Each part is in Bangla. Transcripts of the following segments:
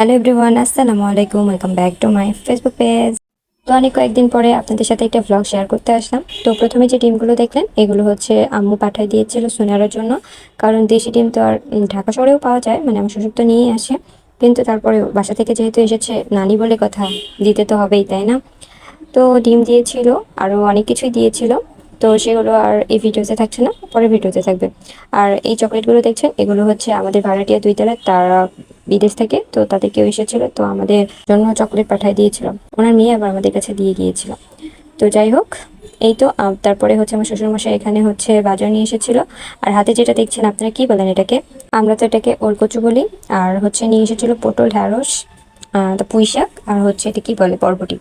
হ্যালো এভরিওয়ান আসসালামু আলাইকুম welcome back to my Facebook page তো অনেক কয়েকদিন পরে আপনাদের সাথে একটা ব্লগ শেয়ার করতে আসলাম। তো প্রথমে যে ডিমগুলো দেখলেন, এগুলো হচ্ছে আম্মু পাঠিয়ে দিয়েছিল সোনারের জন্য। কারণ দেশি ডিম তো আর ঢাকা শহরেও পাওয়া যায় মানে আমার শ্বশুর তো নিয়েই আসে। কিন্তু তারপরে বাসা থেকে যেহেতু এসেছে, নানি বলে কথা, দিতে তো হবেই, তাই না? তো ডিম দিয়েছিল আরও অনেক কিছুই দিয়েছিল। তো সেগুলো আর এই ভিডিওতে থাকছে না পরে ভিডিওতে থাকবে। আর এই চকলেটগুলো দেখছেন, এগুলো হচ্ছে আমাদের ভাড়াটিয়া দুই তারা বিদেশ থেকে, তো তাদের কেউ এসেছিল, তো আমাদের জন্য চকলেট পাঠিয়ে দিয়েছিল। ওনার মেয়ে আবার আমাদের কাছে দিয়ে গিয়েছিল। তো যাই হোক, এই তো তারপরে হচ্ছে আমার শ্বশুরমশাই এখানে হচ্ছে বাজার নিয়ে এসেছিল। আর হাতে যেটা দেখছেন, আপনারা কি বলেন এটাকে? আমরা তো এটাকে ওলকচু বলি, আর হচ্ছে নিয়ে এসেছিল পটল, ঢ্যাঁড়স পুঁই শাক, আর হচ্ছে এটা কি বলে, বরবটি।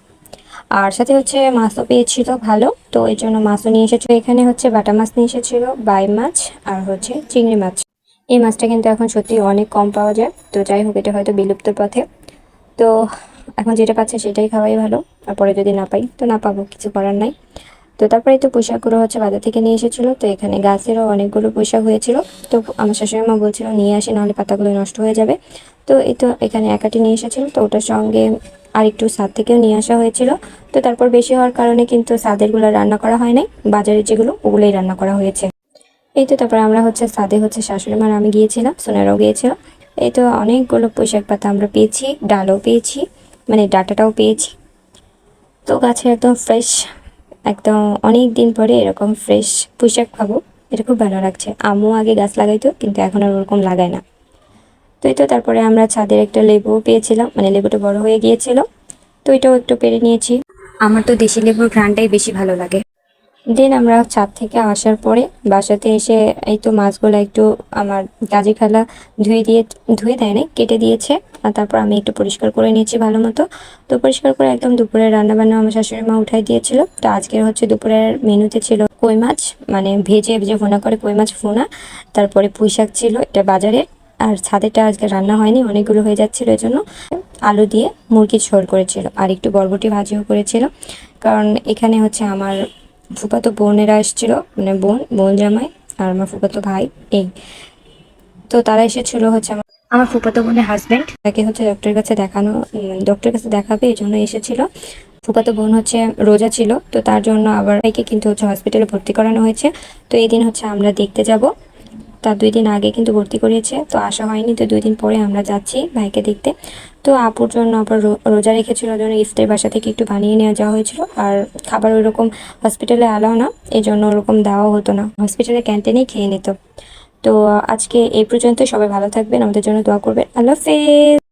আর সাথে হচ্ছে মাছও পেয়েছিল ভালো, তো এই জন্য মাছও নিয়ে এসেছিল। এখানে হচ্ছে বাটা মাছ নিয়ে এসেছিল, বাই মাছ, আর হচ্ছে চিংড়ি মাছ। এই মাছটা কিন্তু এখন সত্যি অনেক কম পাওয়া যায়। তো যাই হোক, এটা হয়তো বিলুপ্তর পথে। তো এখন যেটা পাচ্ছে সেটাই খাওয়াই ভালো তারপরে যদি না পাই, তো না পাবো, কিছু করার নাই। তো তারপরে তো পোশাকগুলো হচ্ছে বাজার থেকে নিয়ে এসেছিল, তো এখানে গাছেরও অনেকগুলো পোশাক হয়েছিল। তো আমার শাশুড়ি মা বলছিল, নিয়ে আসি, নাহলে পাতাগুলো নষ্ট হয়ে যাবে। তো এই তো এখানে একাটি নিয়ে এসেছিল, তো ওটার সঙ্গে আর একটু স্বাদ থেকেও নিয়ে আসা হয়েছিল। তো তারপর বেশি হওয়ার কারণে কিন্তু স্বাদেরগুলো রান্না করা হয় নাই বাজারে যেগুলো, ওগুলোই রান্না করা হয়েছে। এই তো তারপর আমরা হচ্ছে সাদে হচ্ছে শাশুড়ি মার আমি গিয়েছিলাম, সোনারাও গিয়েছিল। এই তো অনেকগুলো পোশাক পাতা আমরা পেয়েছি, ডালও পেয়েছি মানে ডাটাটাও পেয়েছি। তো গাছে একদম ফ্রেশ একদম অনেক দিন পরে এরকম ফ্রেশ পোশাক খাব এটা খুব ভালো লাগছে। আমও আগে গাছ লাগাইতো, কিন্তু এখন আর ওরকম লাগায় না। তো এই তো তারপরে আমরা ছাদের একটা লেবুও পেয়েছিলাম মানে লেবুটা বড় হয়ে গিয়েছিল। তো এটাও একটু পেরে নিয়েছি। আমার তো দেশি লেবুর ঘ্রানটাই বেশি ভালো লাগে। দেন আমরা ছাদ থেকে আসার পরে বাসাতে এসে এই তো মাছগুলো একটু আমার কাজে খালা ধুয়ে দিয়ে, ধুয়ে দেয় নাই, কেটে দিয়েছে। আর তারপর আমি একটু পরিষ্কার করে নিয়েছি ভালো মতো। তো পরিষ্কার করে একদম দুপুরের রান্না বান্না আমার শাশুড়ি মা উঠাই দিয়েছিল। তো আজকের হচ্ছে দুপুরের মেনুতে ছিল কই মাছ মানে ভেজে ভেজে ফোনা করে কই মাছ ফোনা তারপরে পুঁই শাক ছিল, এটা বাজারে। আর ছাদেটা আজকে রান্না হয়নি, অনেকগুলো হয়ে যাচ্ছিল এই জন্য আলু দিয়ে মুরগির ঝোল করেছিল, আর একটু বরবটি ভাজিও করেছিল। কারণ এখানে হচ্ছে আমার ফুফাতো বোনেরা এসেছিল মানে বোন বোন জামাই আর আমার ফুফাতো ভাই এই। তো তারা এসেছিল হচ্ছে আমার আমার ফুফাতো বোনের হাজব্যান্ড তাকে হচ্ছে ডক্টরের কাছে দেখানো ডক্টরের কাছে দেখাবে এই জন্য এসেছিল। ফুফাতো বোন হচ্ছে রোজা ছিল তো তার জন্য আবার ভাইকে কিন্তু হচ্ছে হসপিটালে ভর্তি করানো হয়েছে। তো এই দিন হচ্ছে আমরা দেখতে যাব। তার দুই দিন আগে কিন্তু ভর্তি করিয়েছে, তো আসা হয়নি, তো দুই দিন পরে আমরা যাচ্ছি ভাইকে দেখতে। তো আপুর জন্য আবার রোজা রেখেছিল জন্য ইফতার বাসা থেকে একটু বানিয়ে নিয়ে যাওয়া হয়েছিল। আর খাবার ওইরকম হসপিটালে আলাও না, এই জন্য ওরকম দেওয়া হতো না। হসপিটালে ক্যান্টিনেই খেয়ে নিত। তো আজকে এই পর্যন্ত সবাই ভালো থাকবেন, আমাদের জন্য দোয়া করবেন। আল্লাহ হাফেজ!